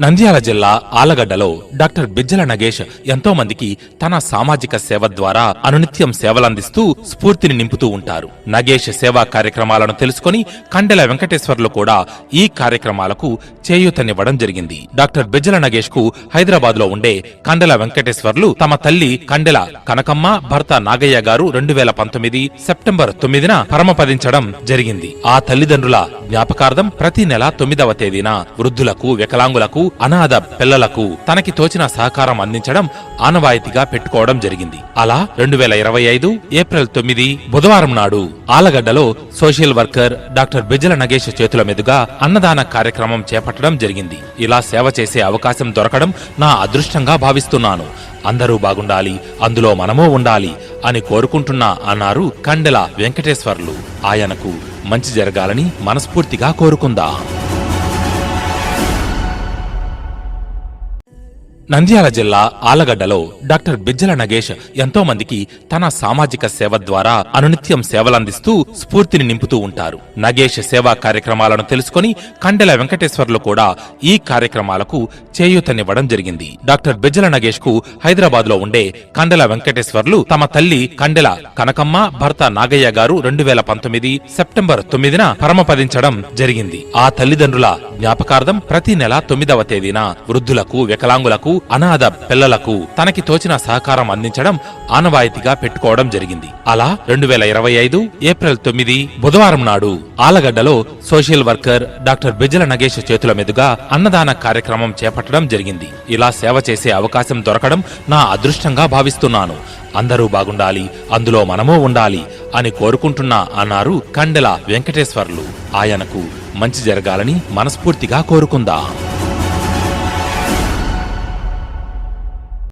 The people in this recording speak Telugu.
నంద్యాల జిల్లా ఆలగడ్డలో డాక్టర్ బిజ్జల నగేష్ ఎంతో మందికి తన సామాజిక సేవ ద్వారా అనునిత్యం సేవలందిస్తూ స్ఫూర్తిని నింపుతూ ఉంటారు. నగేష్ సేవా కార్యక్రమాలను తెలుసుకొని కండెల వెంకటేశ్వర్లు కూడా ఈ కార్యక్రమాలకు చేయూతనివ్వడం జరిగింది. డాక్టర్ బిజ్జల నగేష్కు హైదరాబాద్లో ఉండే కండెల వెంకటేశ్వర్లు తమ తల్లి కండెల కనకమ్మ భర్త నాగయ్య గారు రెండు వేల పంతొమ్మిది సెప్టెంబర్ తొమ్మిదిన పరమపదించడం జరిగింది. ఆ తల్లిదండ్రుల జ్ఞాపకార్థం ప్రతి నెల తొమ్మిదవ తేదీన వృద్ధులకు వికలాంగులకు అనాథ పిల్లలకు తనకి తోచిన సహకారం అందించడం ఆనవాయితీగా పెట్టుకోవడం జరిగింది. అలా రెండు వేల ఇరవై ఐదు ఏప్రిల్ తొమ్మిది బుధవారం నాడు ఆలగడ్డలో social worker doctor Bijjala Nagesh చేతుల మీదుగా అన్నదాన కార్యక్రమం చేపట్టడం జరిగింది. ఇలా సేవ చేసే అవకాశం దొరకడం నా అదృష్టంగా భావిస్తున్నాను. అందరూ బాగుండాలి అందులో మనమూ ఉండాలి అని కోరుకుంటున్నా అన్నారు కండెల వెంకటేశ్వర్లు. ఆయనకు మంచి జరగాలని మనస్ఫూర్తిగా కోరుకుందాం. నంద్యాల జిల్లా ఆలగడ్డలో డాక్టర్ బిజ్జల నగేష్ ఎంతో మందికి తన సామాజిక సేవ ద్వారా అనునిత్యం సేవలందిస్తూ స్ఫూర్తిని నింపుతూ ఉంటారు. నగేష్ సేవా కార్యక్రమాలను తెలుసుకొని కండెల వెంకటేశ్వర్లు కూడా ఈ కార్యక్రమాలకు చేయూతనివ్వడం జరిగింది. డాక్టర్ బిజ్జల నగేష్కు హైదరాబాద్లో ఉండే కండెల వెంకటేశ్వర్లు తమ తల్లి కండెల కనకమ్మ భర్త నాగయ్య గారు రెండు వేల పంతొమ్మిది సెప్టెంబర్ తొమ్మిదిన పరమపదించడం జరిగింది. ఆ తల్లిదండ్రుల జ్ఞాపకార్థం ప్రతి నెల తొమ్మిదవ తేదీన వృద్ధులకు వికలాంగులకు అనాథ పిల్లలకు తనకి తోచిన సహకారం అందించడం ఆనవాయితీగా పెట్టుకోవడం జరిగింది. అలా రెండు వేల ఇరవై ఐదు ఏప్రిల్ తొమ్మిది బుధవారం నాడు ఆలగడ్డలో social worker doctor Bijjala Nagesh చేతుల మీదుగా అన్నదాన కార్యక్రమం చేపట్టడం జరిగింది. ఇలా సేవ చేసే అవకాశం దొరకడం నా అదృష్టంగా భావిస్తున్నాను. అందరూ బాగుండాలి అందులో మనమూ ఉండాలి అని కోరుకుంటున్నా అన్నారు కండెల వెంకటేశ్వర్లు. ఆయనకు మంచి జరగాలని మనస్ఫూర్తిగా కోరుకుందాం.